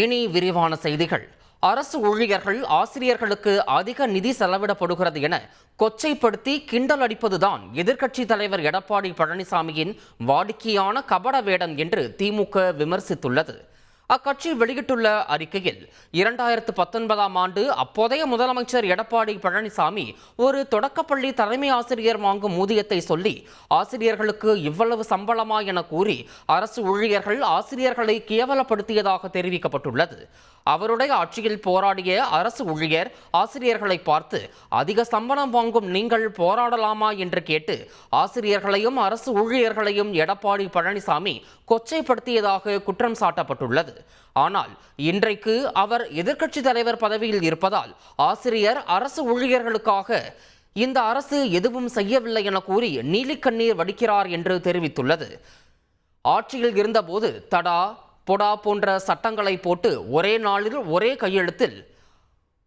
இனி விரிவான செய்திகள். அரசு ஊழியர்கள் ஆசிரியர்களுக்கு அதிக நிதி செலவிடப்படுகிறது என கொச்சைப்படுத்தி கிண்டல் அடிப்பதுதான் எதிர்க்கட்சி தலைவர் எடப்பாடி பழனிசாமியின் வாடிக்கையான கபட வேடம் என்று திமுக விமர்சித்துள்ளது. அக்கட்சி வெளியிட்டுள்ள அறிக்கையில் இரண்டாயிரத்து பத்தொன்பதாம் ஆண்டு அப்போதைய முதலமைச்சர் எடப்பாடி பழனிசாமி ஒரு தொடக்கப்பள்ளி தலைமை ஆசிரியர் வாங்கும் ஊதியத்தை சொல்லி ஆசிரியர்களுக்கு இவ்வளவு சம்பளமா என கூறி அரசு ஊழியர்கள் ஆசிரியர்களை கேவலப்படுத்தியதாக தெரிவிக்கப்பட்டுள்ளது. அவருடைய ஆட்சியில் போராடிய அரசு ஊழியர் ஆசிரியர்களை பார்த்து அதிக சம்பளம் வாங்கும் நீங்கள் போராடலாமா? என்று கேட்டு ஆசிரியர்களையும் அரசு ஊழியர்களையும் எடப்பாடி பழனிசாமி கொச்சைப்படுத்தியதாக குற்றம் சாட்டப்பட்டுள்ளது. ஆனால் இன்றைக்கு அவர் எதிர்க்கட்சி தலைவர் பதவியில் இருப்பதால் ஆசிரியர் அரசு ஊழியர்களுக்காக இந்த அரசு எதுவும் செய்யவில்லை என கூறி நீலிக்கண்ணீர் வடிக்கிறார் என்று தெரிவித்துள்ளது. ஆட்சியில் இருந்தபோது தடா பொடா போன்ற சட்டங்களை போட்டு ஒரே நாளில் ஒரே கையெழுத்தில்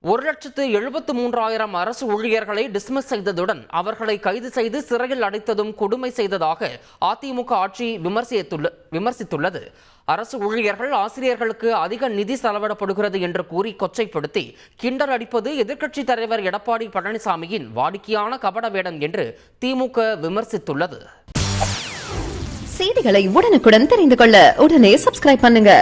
ஒரு லட்சத்து எழுபத்து மூன்றாயிரம் அரசு ஊழியர்களை டிஸ்மிஸ் செய்ததுடன் அவர்களை கைது செய்து சிறையில் அடைத்ததும் கொடுமை செய்ததாக அதிமுக ஆட்சி விமர்சித்துள்ள விமர்சித்துள்ளது. அரசு ஊழியர்கள் ஆசிரியர்களுக்கு அதிக நிதி செலவிடப்படுகிறது என்று கூறி கொச்சைப்படுத்தி கிண்டல் அடிப்பது எதிர்க்கட்சி தலைவர் எடப்பாடி பழனிசாமியின் வாடிக்கையான கபட வேடம் என்று திமுக விமர்சித்துள்ளது. செய்திகளை உடனுக்குடன் தெரிந்து கொள்ள உடனே சப்ஸ்கிரைப் பண்ணுங்க.